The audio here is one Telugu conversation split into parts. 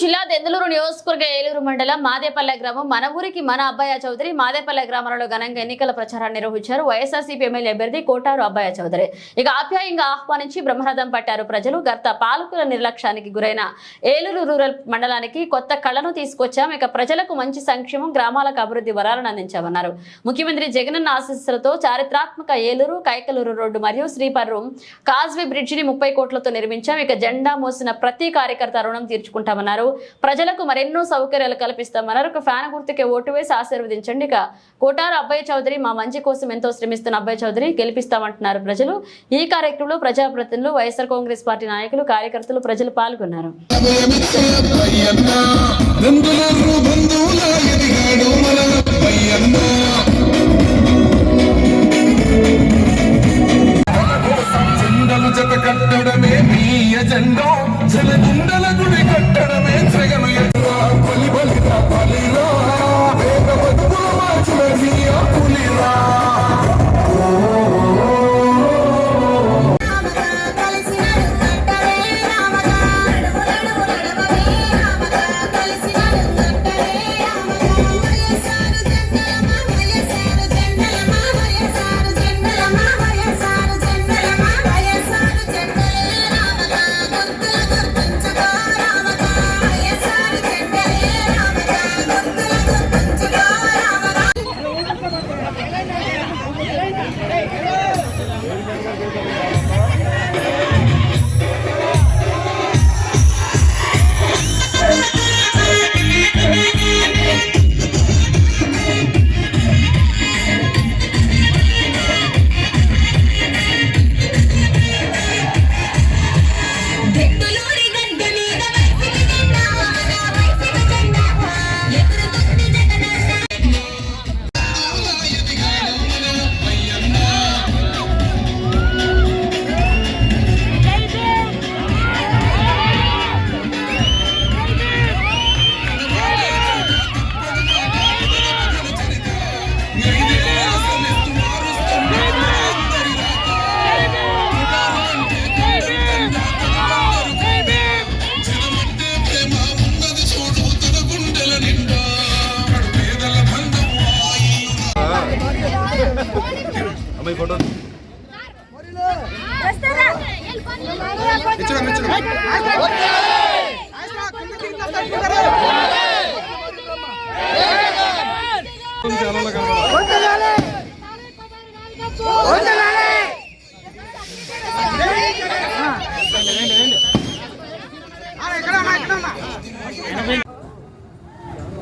జిల్లా దెందులూరు నియోజకవర్గ ఏలూరు మండలం మాదేపల్లె గ్రామం మన ఊరికి మన అబ్బాయ చౌదరి మాదేపల్లె గ్రామాలలో ఘనంగా ఎన్నికల ప్రచారాన్ని నిర్వహించారు. వైఎస్ఆర్సీపీ ఎమ్మెల్యే అభ్యర్థి కోటారు అబ్బాయ చౌదరి. ఇక ఆప్యాయంగా ఆహ్వానించి బ్రహ్మరథం పట్టారు ప్రజలు. గత పాలకుల నిర్లక్ష్యానికి గురైన ఏలూరు రూరల్ మండలానికి కొత్త కళను తీసుకొచ్చాం. ఇక ప్రజలకు మంచి సంక్షేమం గ్రామాలకు అభివృద్ధి వరాలను అందించామన్నారు. ముఖ్యమంత్రి జగనన్న ఆశీస్సులతో చారిత్రాత్మక ఏలూరు కైకలూరు రోడ్డు మరియు శ్రీపర్రు కాజ్వే బ్రిడ్జిని ముప్పై కోట్లతో నిర్మించాం. ఇక జెండా మోసిన ప్రతి కార్యకర్త రుణం తీర్చుకుంటామన్నారు. ప్రజలకు మరెన్నో సౌకర్యాలు కల్పిస్తామన్నారు ఒక ఫ్యాన్ గుర్తుకే ఓటు వేసి ఆశీర్వదించండి. ఇక కోటారు అబ్బాయి చౌదరి మా మంచి కోసం ఎంతో శ్రమిస్తున్న అబ్బాయి చౌదరి గెలిపిస్తామంటున్నారు ప్రజలు. ఈ కార్యక్రమంలో ప్రజాప్రతినిధులు వైఎస్ఆర్ కాంగ్రెస్ పార్టీ నాయకులు కార్యకర్తలు ప్రజలు పాల్గొన్నారు. బంధువులు బంధువుల ఎదిగాడు మన పయ్యన్న కట్టడమే మీ ఎజెండో జలగుండల గుడి కట్టడమే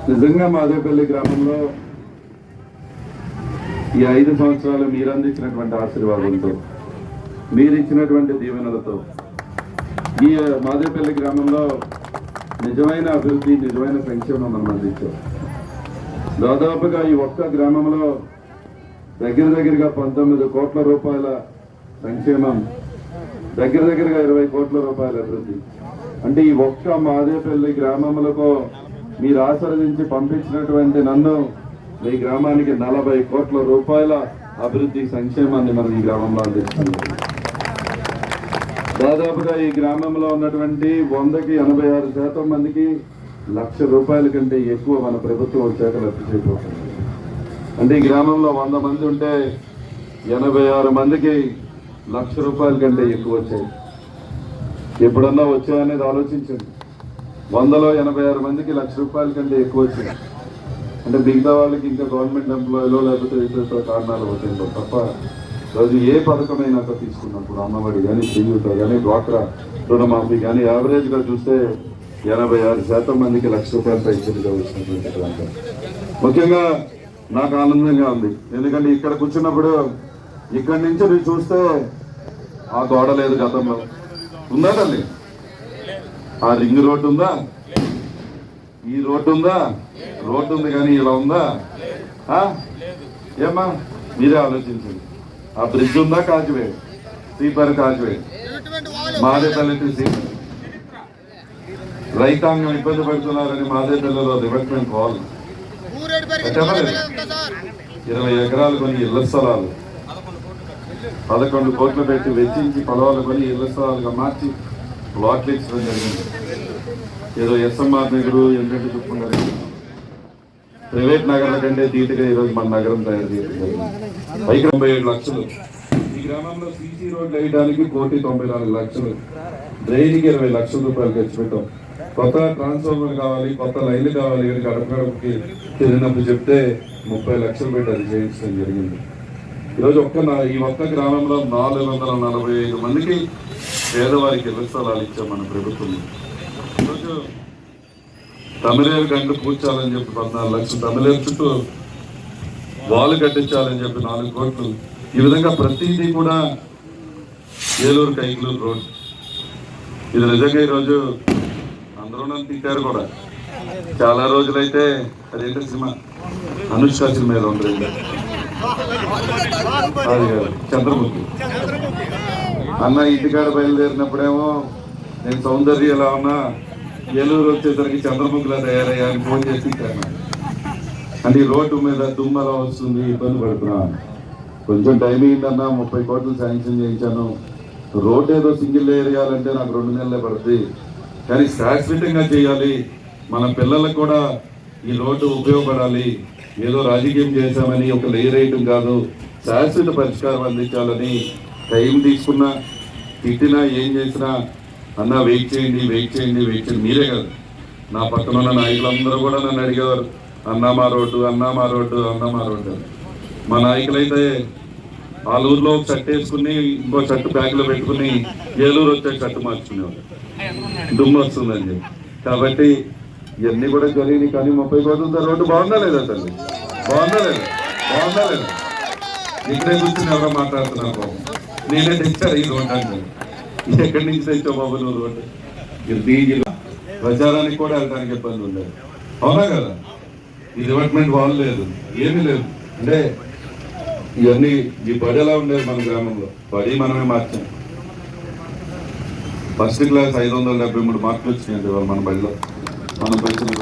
నిజంగా మాదేపల్లి గ్రామంలో ఈ ఐదు సంవత్సరాలు మీరు అందించినటువంటి ఆశీర్వాదంతో మీరు ఇచ్చినటువంటి దీవెనలతో ఈ మాదేపల్లి గ్రామంలో నిజమైన అభివృద్ధి నిజమైన సంక్షేమం మనం అందించాం. దాదాపుగా ఈ ఒక్క గ్రామంలో దగ్గర దగ్గరగా పంతొమ్మిది కోట్ల రూపాయల సంక్షేమం దగ్గర దగ్గరగా ఇరవై కోట్ల రూపాయల అభివృద్ధి. అంటే ఈ ఒక్క మాదేపల్లి గ్రామములకు మీరు ఆశీర్వదించి పంపించినటువంటి నన్ను మీ గ్రామానికి నలభై కోట్ల రూపాయల అభివృద్ధి సంక్షేమాన్ని మనం ఈ గ్రామంలో అందిస్తున్నాం. దాదాపుగా ఈ గ్రామంలో ఉన్నటువంటి వందకి ఎనభై ఆరు శాతం మందికి లక్ష రూపాయల కంటే ఎక్కువ మన ప్రభుత్వం వచ్చాక లబ్ధి చేకూరుతుంది. అంటే ఈ గ్రామంలో వంద మంది ఉంటే ఎనభై ఆరు మందికి లక్ష రూపాయల కంటే ఎక్కువ వచ్చాయి. ఎప్పుడన్నా వచ్చాయనేది ఆలోచించండి. వందలో ఎనభై ఆరు మందికి లక్ష రూపాయల కంటే ఎక్కువ వచ్చింది అంటే మిగతా వాళ్ళకి ఇంకా గవర్నమెంట్ ఎంప్లాయీలో లేకపోతే ఇతర కారణాలు అవుతాయి తప్ప రోజు ఏ పథకమైనాక తీసుకున్నప్పుడు అమ్మఒడి కానీ చేయూత కానీ డ్వాక్రా రుణమాఫీ కానీ యావరేజ్గా చూస్తే ఎనభై ఆరు శాతం మందికి లక్ష రూపాయల పైసలుగా వచ్చినటువంటి ముఖ్యంగా నాకు ఆనందంగా ఉంది. ఎందుకంటే ఇక్కడ కూర్చున్నప్పుడు ఇక్కడి నుంచి నువ్వు చూస్తే ఆ గోడ లేదు గతంలో. ఉందా తల్లి? ఆ రింగ్ రోడ్డు ఉందా? ఈ రోడ్డు ఉందా? రోడ్డు ఉంది కానీ ఇలా ఉందా? ఆ? ఏమ్మా మీరే ఆలోచించండి. ఆ బ్రిడ్జ్ ఉందా కాజువే? సీపర్ కాజువే. మాదే తల్లి సీపర్ రైతాంగం ఇబ్బంది పడుతున్నారని మాదే పిల్లలు రివర్ట్మెంట్ ఇరవై ఎకరాలు కొని ఇళ్ళ స్థలాలు. పదకొండు కోట్లు పెట్టి వెచ్చించి పొలాలు కొని ఇళ్ళ స్థలాలుగా మార్చి ప్లాట్లు ఇచ్చడం జరిగింది. ఏదో ఎస్ఎంఆర్ నగరు ఎందుకంటే చెప్పుకున్నారు. ప్రైవేట్ నగరాల కంటే తీటుగా ఈరోజు మన నగరం తయారు చేసింది పైకి తొంభై ఏడు లక్షలు. ఈ గ్రామంలో సీసీ రోడ్ వేయడానికి కోటి తొంభై నాలుగు లక్షలు. డ్రైన్కి ఇరవై లక్షల రూపాయలు ఖర్చు పెట్టాం. కొత్త ట్రాన్స్ఫార్మర్ కావాలి కొత్త లైన్లు కావాలి అని గడప గడపకి తిరిగినప్పుడు చెప్తే ముప్పై లక్షలు పెట్టి అది చేయించడం జరిగింది. ఈరోజు ఒక్క నా- ఈ ఒక్క గ్రామంలో నాలుగు వందల నలభై ఐదు మందికి పేదవారికి ఇళ్ళ స్థలాలు ఇచ్చాం మన ప్రభుత్వం. లక్షలు తమిళేరు గంట పూడ్చాలని చెప్పి పద్నాలుగు లక్షలు తమిళేరు చుట్టూ వాళ్ళు కట్టించాలని చెప్పి నాలుగు కోట్లు. ఈ విధంగా ప్రతిదీ కూడా ఏలూరు కైకులూరు రోడ్. ఇది నిజంగా ఈరోజు అందరూ నన్ను తింటారు కూడా. చాలా రోజులైతే అదేంటి సినిమా? అనుష్క సినిమా ఏదో ఉంటుంది అది చంద్రముఖి. అన్న ఇంటికాడ బయలుదేరినప్పుడేమో నేను సౌందర్య ఎలా ఉన్నా ఏలూరు వచ్చేసరికి చంద్రముఖిలా తయారయ్యా అని ఫోన్ చేసి అంటే రోడ్డు మీద దుమ్మల వస్తుంది ఇబ్బంది పడుతున్నాను. కొంచెం టైం అయిందన్నా ముప్పై కోట్లు శాంక్షన్ చేయించాను. రోడ్ ఏదో సింగిల్ వేయాలంటే నాకు రెండు నెలలే పడుతుంది కానీ శాశ్వతంగా చేయాలి. మన పిల్లలకు కూడా ఈ రోడ్డు ఉపయోగపడాలి. ఏదో రాజకీయం చేశామని ఒక లేయర్ వేయటం కాదు. శాశ్వత పరిష్కారం అందించాలని టైం తీసుకున్నా తిట్టినా ఏం చేసినా అన్న వెయిట్ చేయండి వెయిట్ చేయండి వెయిట్ చేయండి. మీరే కాదు. నా పక్కన ఉన్న నాయకులందరూ కూడా నన్ను అడిగేవారు అన్నామా రోడ్డు అన్నమా రోడ్డు అన్నమా రోడ్డు మా నాయకులైతే వాళ్ళ ఊర్లో ఒక షర్ట్ వేసుకుని ఇంకో షర్ట్ బ్యాగ్లో పెట్టుకుని ఏలూరు వచ్చే షర్ట్ మార్చుకునేవారు. దుమ్ము వస్తుందని చెప్పి. కాబట్టి ఇవన్నీ కూడా జరిగినాయి కానీ ముప్పై కోట్ల రోడ్డు బాగుందా లేదా తల్లి? బాగుందా లేదా? బాగుందా లేదా? ఇక్కడే కూర్చుని ఎవరో మాట్లాడుతున్నారు నేనే తెచ్చారు ఈ రోడ్డు అంటే ఎక్కడి నుంచి తెచ్చావు బాబు నువ్వు రోడ్డు ఇది ప్రచారానికి కూడా వెళ్ళడానికి ఇబ్బంది ఉండేది. అవునా కదా? ఈ డిపార్ట్మెంట్ బాగలేదు లేదు ఏమీ లేదు. అంటే ఇవన్నీ ఈ బడి ఎలా ఉండేది మన గ్రామంలో? బడి మనమే మార్చాం. ఫస్ట్ క్లాస్ ఐదు వందల డెబ్బై మూడు మార్కులు వచ్చినాయండి ఇవాళ మన బడిలో. మనం పెంచిన